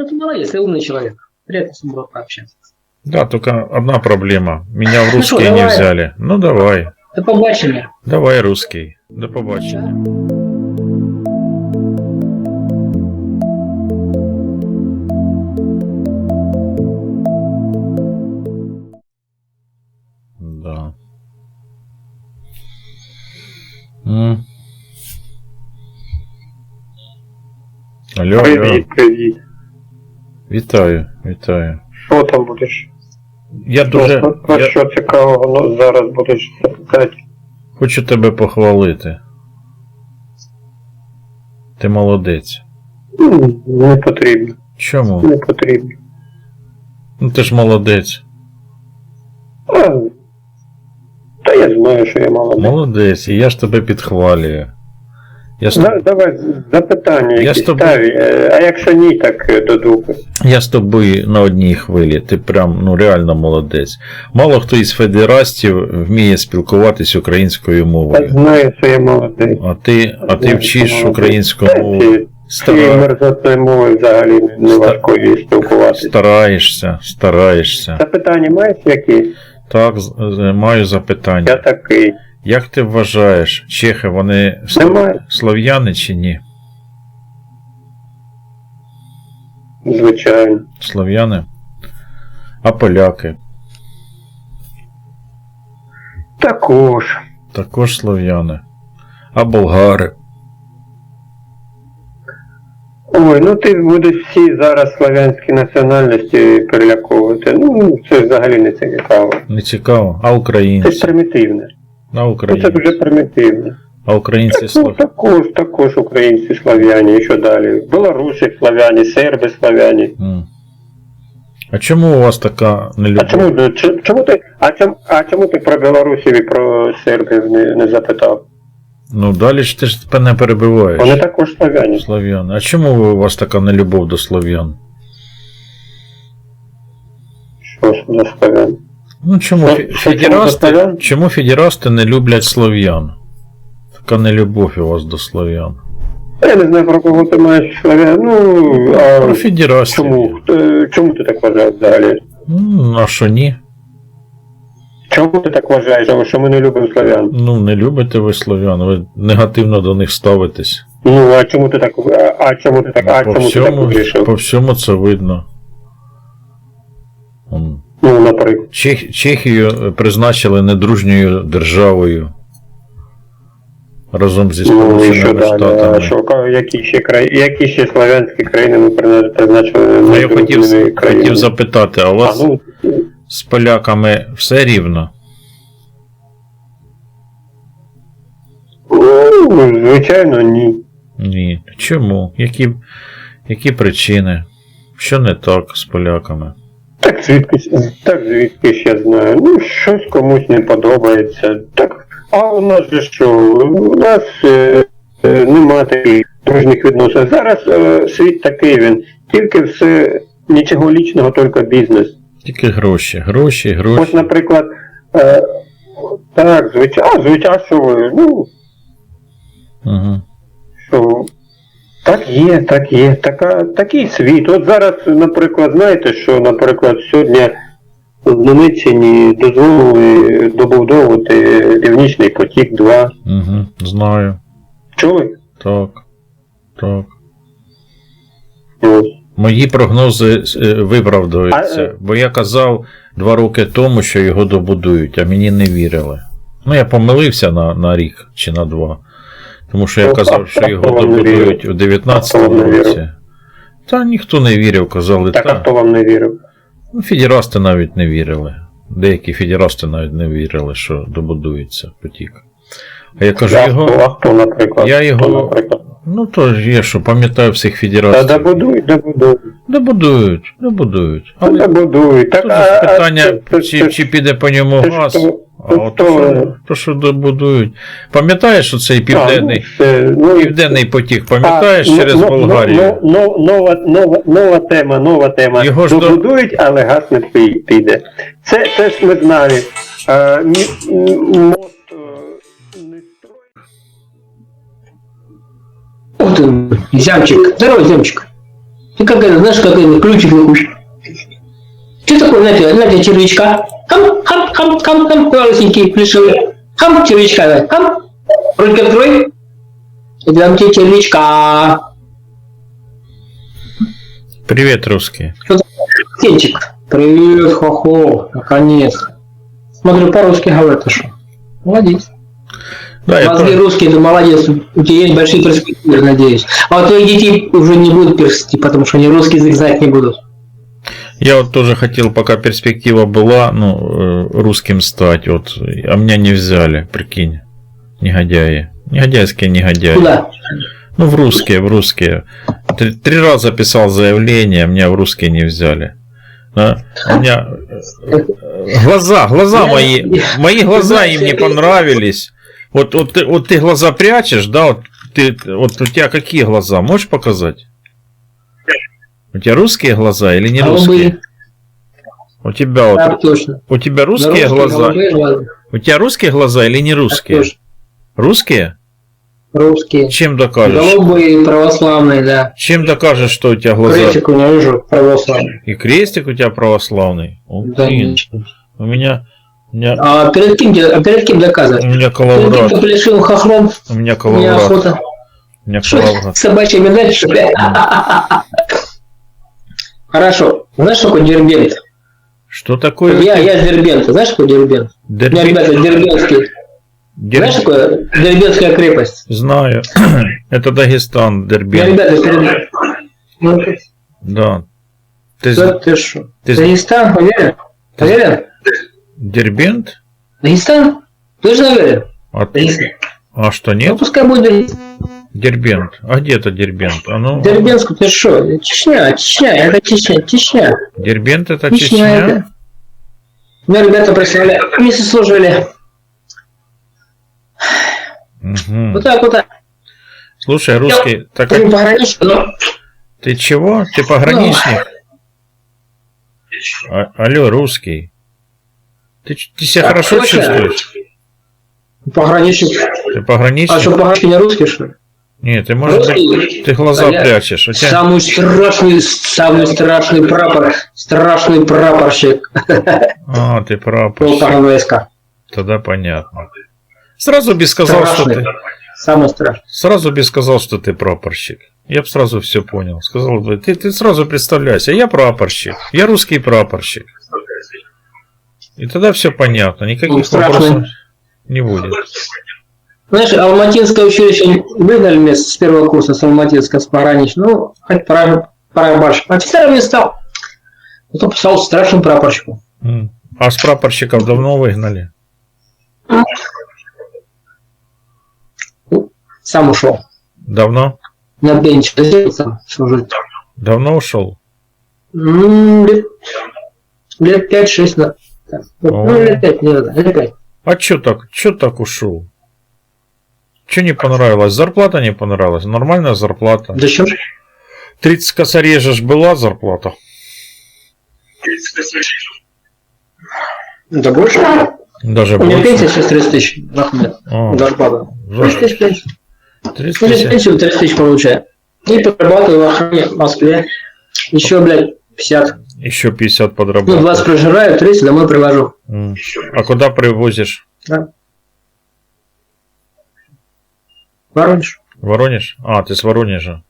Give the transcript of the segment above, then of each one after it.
Ну, ты молодец, ты умный человек. Приятно с тобой пообщаться. Да, только одна проблема. Меня в Ну что, русские не взяли. Ну давай. До побачення. Давай русский. До побачення. Да. Алло, алло. Привіт, привіт. Вітаю, вітаю. Що там будеш? Я дуже Про, я що цікавого ну, зараз будеш запитати? хочу тебе похвалити. Ти молодець. Не потрібно, Чому? не потрібно. Ну ти ж молодець. А, та я знаю, що я молодець. Молодець, і я ж тебе підхвалюю. Я з, Да, давай запитання Я якісь з тобою-. Е, А якщо ні, так е, до дупи. я з тобою на одній хвилі. Ти прям ну реально молодець. Мало хто із федерастів вміє спілкуватись українською Я мовою. знаю, що я молодець. А ти, а ти вчиш українську мову. Стара... мерзотною мовою взагалі не- не Ста- важко її спілкуватися. Стараєшся, стараєшся. Запитання маєш якісь? Так, маю запитання. Я такий. Як ти вважаєш, чехи вони Немає. слов'яни чи ні? Звичайно. Слов'яни? А поляки? Також. Також слов'яни. А болгари? Ой, ну ти будеш всі зараз славянські національності переляковувати. Ну, це взагалі не цікаво. Не цікаво. А Це ж примітивне. А Ну, це дуже примітивне. А українці Ну, слов... також, також українці слав'яні, і що далі? Білорусі слав'яні, серби слав'яні. М. А чому у вас така А чому, ну, чому ти, а чому, а чому ти про білорусів і про сербів не, не запитав? Ну далі ж ти ж мене перебиваєш. Вони також слав'яні. Слов'яни. А чому у вас така нелюбов до слов'ян? Що ж за слав'яни? Ну чому федерасти, чому федерасти не люблять слов'ян? Така нелюбов у вас до слов'ян. Я не знаю, про кого ти маєш слав'ян. Ну, а Про федерастів. чому? Е, Чому ти так вважаєш взагалі? Ну, а що ні? Чому ти так вважаєш, що ми не любимо слав'ян? Ну, не любите ви слов'ян, ви негативно до них ставитесь. Ну, а чому ти так, а, чому ти так, а по, чому ти так вирішив? по всьому це видно. Ну, наприклад. Чех, Чехію призначили недружньою державою разом зі Ну, Сполученими? А Штатами. що, які ще краї, які ще славянські країни ми призна- призначили Ну, я хотів, хотів запитати, а у А, вас ну, з поляками все рівно? ну, звичайно, ні. Ні. Чому? Які, які причини? Що не так з поляками? Так звідки, так звідки я знаю. Ну, щось комусь не подобається. Так, а у нас же що? У нас е, е, нема таких дружніх відносин. Зараз е, світ такий він. Тільки все нічого лічного, тільки бізнес. Тільки гроші, гроші, Ось, гроші. наприклад, е, так, звичайно, звичайно, що ви, ну, Угу. що так є, так є. Така, такий світ. От зараз, наприклад, знаєте, що, наприклад, сьогодні в Німеччині дозволили добудовувати Північний потік 2. Угу. Знаю. Чули? Так. Так. Ось. Мої прогнози е, виправдуються, А, е, бо я казав два роки тому, що його добудують, а мені не вірили. Ну, я помилився на, на рік чи на два. Тому що я Ну, казав, що його добудують у 19-му А хто вам не році. Та ніхто не вірив, казали, Так, а та. хто вам не вірив? Ну, федерасти навіть не вірили. Деякі федерасти навіть не вірили, що добудується потік. А я кажу, а, його. а хто, наприклад? Я його-? Ну то ж є, що пам'ятаю всіх Та федерастів. добудують, добудують. Добудують. Та Але добудують. Так, тут а, а питання, це- чи, чи піде по ньому це газ. то- А от то- що, то, що добудують. Пам'ятаєш, що цей південний, А, ну, все, ну, південний потік, пам'ятаєш А, через ну, ну, Болгарію? ну, ну, нова, нова, нова тема, нова тема. Його ж до- Добудують, але газ не піде. Це, це ж ми знали. А, мі- мост е, не строїть. Зямчик. Здорово, Зямчик. Ты как это, знаешь, как это, ключик на куш. Что такое, знаете, знаете, червячка? Хам, хам, хам, хам, хам, малюсенький, плешивый. Хам, червячка, да, хам. Ручки открой. И дам тебе червячка. Привет, русские. Кенчик. Привет, хохо, наконец. Смотрю, по-русски говорят, ты что? Молодец. Да, Мозги тоже- русские, ты молодец. У тебя есть большие перспективы, надеюсь. А у твоих детей уже не будут перспектив, потому что они русский язык знать не будут. Я вот тоже хотел, пока перспектива была, ну, э, русским стать, вот, а меня не взяли, прикинь, негодяи. Негодяйские негодяи. Куда? Ну, в русские, в русские. Три, три раза писал заявление, меня в русские не взяли. А? У меня э, глаза, глаза мои, мои глаза им не понравились. Вот, вот, ты, вот ты глаза прячешь, да, вот, ты, вот у тебя какие глаза, можешь показать? У тебя русские глаза или не русские? Голубые. У тебя вот, Так точно. у тебя русские Да, глаза? глаза. У тебя русские глаза или не Так русские? точно. Русские? Русские. Чем докажешь? Голубые, православные, да. Чем докажешь, что у тебя глаза? Крестик у меня вижу, православный. И крестик у тебя православный. Ух Да, ничего. У меня, меня, А перед кем, а перед кем у доказывать? меня Перед кем коловрат. ты плешивым хохлом? У меня Мне коловрат. охота. У меня Что, коловрат. собачья медаль, что ли? Хорошо. Знаешь, что такое дербент? Что такое? Я, я с Дербента. Знаешь, что такое Дербент? У меня ребята дербентские. Дер- Знаешь, что такое Дербентская крепость? Знаю. Это Дагестан, У Дербент. ребята перед... Ну, Да. Ты что ты что? ты з- Дагестан, уверен? Уверен? Дербент? Дагестан? Точно уверен? А, Дагестан. а что Ну, нет? пускай будет Дербент. А где это Дербент? А ну, Дербенску, ты что? Чечня, Чечня, это Чечня, Чечня. Дербент это Чечня Чечня? это. У меня ребята прислали, вместе служили. Мгм. Вот так вот так. Слушай, русский, так Ты как- пограничник, но ты чего? Ты пограничник? А- алло, русский. Ты, ты себя Так, хорошо точно. чувствуешь? пограничник. Ты А пограничник? что, пограничник не русский, что ли? Нет, ты быть, Русский. ты глаза А я- прячешь. У тебя... Самый страшный, самый страшный прапор, страшный прапорщик А, ты войска. Тогда понятно. Сразу бы сказал, что Страшный. ты. Самый страшный. Сразу бы сказал, что ты прапорщик. Я бы сразу все понял. Сказал бы, ты, ты сразу представляйся, я прапорщик. Я русский прапорщик. И тогда все понятно. Ну, Никаких страшный. вопросов не будет. Знаешь, Алматинское училище выгнали с первого курса с Алматинска, с пограничного. Ну, хоть больше. Офицером не стал. Потом стал страшным прапорщиком. А с прапорщиков давно выгнали? Сам ушел. Давно? На бенч служить. Давно ушел? Лет, лет 5-6 назад. Так. Ну, лет 5, не надо, лет 5. А чё так, чё так ушел? Чё не понравилось? Зарплата не понравилась? Нормальная зарплата. Зачем? 30 косарей же ж была зарплата. Да больше. Даже У меня больше. пенсия сейчас 30 тысяч. Ахмед. А, Зарплата. за- 30 тысяч пенсия. 30 Ну, сейчас тысяч. пенсию 30 тысяч получаю. И подрабатываю в охране в Москве. Еще, блядь, 50. Еще 50 Ну, 20 подработал. прожираю, 30 домой привожу. М. А куда привозишь? Воронеж. Воронеж? А, ты с Воронежа.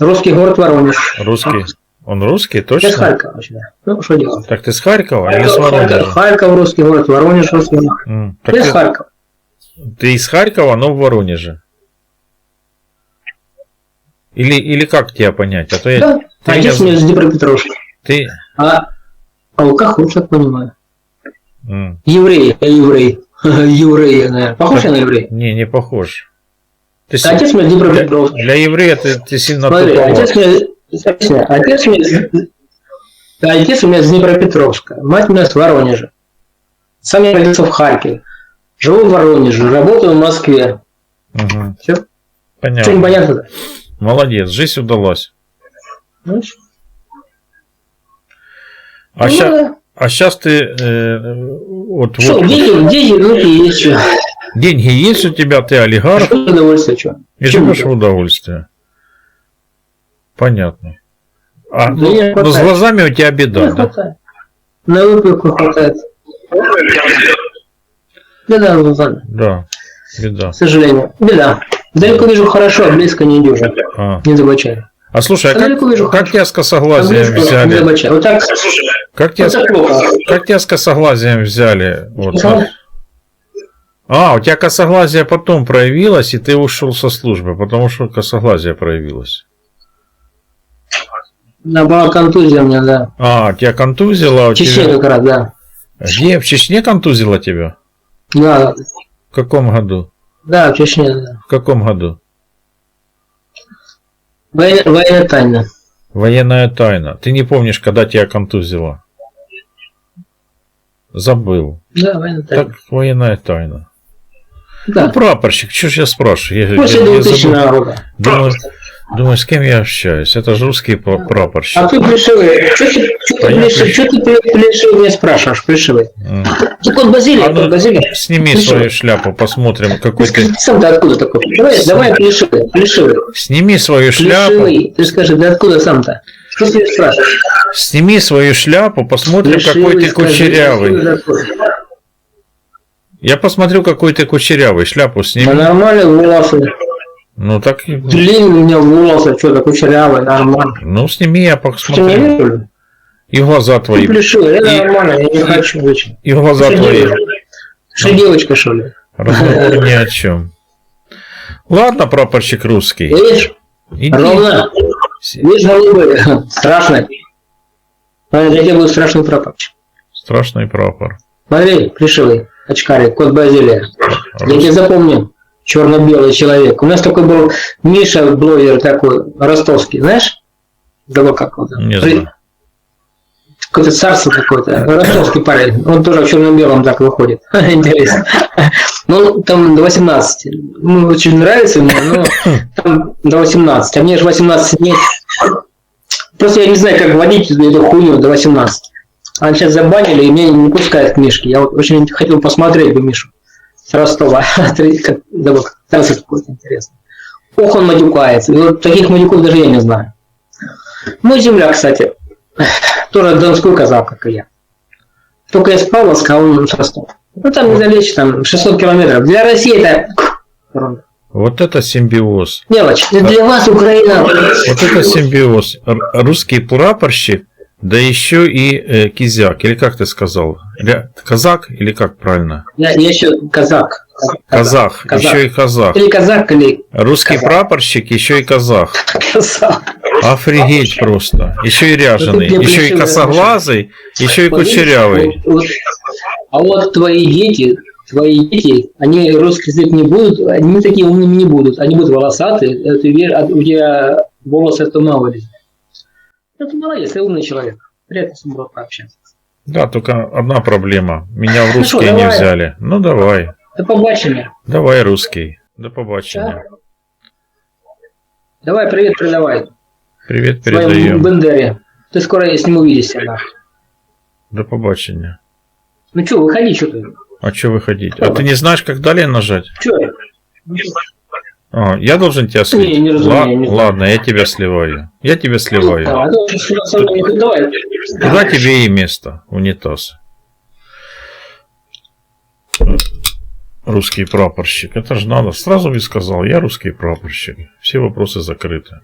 Русский город Воронеж. Русский? Он русский, Я с точно? Харькова вообще. Ну, что делать? Так ты с Харькова или с Воронежа? Харьков, русский город, Воронеж, русский город. М. Так Я с Харькова. ты из Харькова, но в Воронеже. Или, или как тебя понять? А то я... Да. ты А меня отец у меня из Днепропетровска. Ты... А алкоголь, так понимаю. М. Еврей, я еврей. Еврей, наверное. Похож я на еврея? Не, не похож. Ты си- А Отец меня из для, Днепропетровска. для еврея ты, ты сильно Смотри, туповат. отец меня... Отец меня... Отец у меня из Днепропетровска. Мать у меня с Воронежа. Сам я родился в Харькове. Живу в Воронеже, работаю в Москве. Мгм. Все? Что Понятно. непонятно? Молодец, жизнь удалась. Ну, А ну, ща- да. а сейчас ты э, вот, Что, вот дети, дети, внуки есть что? деньги есть у тебя, ты олигарх Что удовольствие, что? и живешь в удовольствие. Понятно. А, Да ну, не ну, с глазами у тебя Не беда, да? хватает. На выпивку хватает. Беда, Лузан, Да, беда. к сожалению. Беда. Далеко вижу хорошо, а близко не вижу. А, Не забочай. А слушай, а как, вижу как хорошо. тебя с А косоглазием не взяли? Вот так, Как тебя, вот с- так как тебя с косоглазием взяли? Вот, Ага. А, у тебя косоглазие потом проявилось, и ты ушел со службы, потому что косоглазие проявилось. Да, была контузия у меня, да. А, тебя контузило, а у В Чечне тебя... как раз, да. Где? В Чечне контузило тебя? Да, В каком году? да, в Чечне, да. В каком году? Военная, тайна. Военная тайна. Ты не помнишь, когда тебя контузило? Забыл. Да, военная тайна. Так, военная тайна. Ну, Да. прапорщик, что ж я спрашиваю? Я, После я- я 2000 забыл. года. Думаю, думаю, с кем я общаюсь? Это же русский па- прапорщик. А ты плешивый. Что ты, что ты, плешивый, что ты пле- плешивый меня спрашиваешь, плешивый? М. Ты кот Базилия, А ну, Базилия. Сними что? свою шляпу, посмотрим, какой Ты сам ты откуда такой? Давай, давай плешивый, плешивый. Сними свою шляпу, Плешивый. Ты скажи, ты откуда сам-то? Что ты спрашиваешь? сними свою шляпу, посмотрим, какой Плешивый, ты скажи, кучерявый. Я посмотрю, какой ты кучерявый. Шляпу Да сними. нормально волосы. Ну так, и- Длинные у меня волосы, что то кучерявый, нормально. ну сними, я посмотрю. И глаза Ты твои, плешивый, это И- нормально, я не хочу очень. и глаза Что твои. Что девочка, что ли? Разговор ни о чем. Ладно, прапорщик русский. Видишь? Иди. Ровно. Видишь, голубые. Страшно. Смотри, для тебя будет страшный прапорщик. Страшный прапор. Смотри, плешивый, очкарик, кот Базилия. Я тебя запомню. Черно-белый человек. У нас такой был Миша, блогер такой, ростовский, знаешь? Забыл как он. там. Не знаю. Какое-то царство какое-то. Ростовский парень. Он тоже в черно-белом так выходит. Интересно. Ну, там до 18. Ну, очень нравится мне, но там до 18. А мне же 18 нет. Просто я не знаю, как водить эту хуйню до 18. А сейчас забанили, и меня не пускают к Мишке. Я вот очень хотел посмотреть бы Мишу Ростова. Забыл, какой-то интересный. Ох, он матюкается. Вот таких матюков даже я не знаю. Мой земля, кстати, тоже донской казак, как и я. Только я с Павловска, а он с Ростова. Ну, там недалече, там 600 километров. Для России это. Вот это симбиоз. мелочь. Для вас Украина. Вот это симбиоз. Русский прапорщик, да еще и э, кизяк. Или как ты сказал? Ля- Казак или как правильно? Я, еще казак. Казах. Казах. Еще и казах. Или казак, или Русский Казах. прапорщик, еще и казах. казак. Офигеть просто. Еще и ряженый, Это мне еще и косоглазый, еще и кучерявый. А вот твои дети, твои дети, они русский язык не будут, они такие умными не будут. Они будут волосатые, э, ты верь, а у тебя волосы это. Ну, молодец, ты умный человек. Приятно с тобой пообщаться. Да, только одна проблема. Меня в Ну русские не давай. взяли. Ну давай. До побачення. Давай русский. До побачення. Давай, привет, передавай. Привет передаем. Бендере. Ты скоро с ним увидишься. Да. До побачення. Ну что, выходи, что ты? А что выходить? А ты не знаешь, как далее нажать? Что? А, я должен тебя Не, слить? не разумею, Ла- не. Ладно, я тебя сливаю. Я тебя сливаю. Ну, что, со мной не- давай. Куда тебе и место, унитаз? Русский прапорщик. Это же надо. Сразу ведь сказал, я русский прапорщик. Все вопросы закрыты.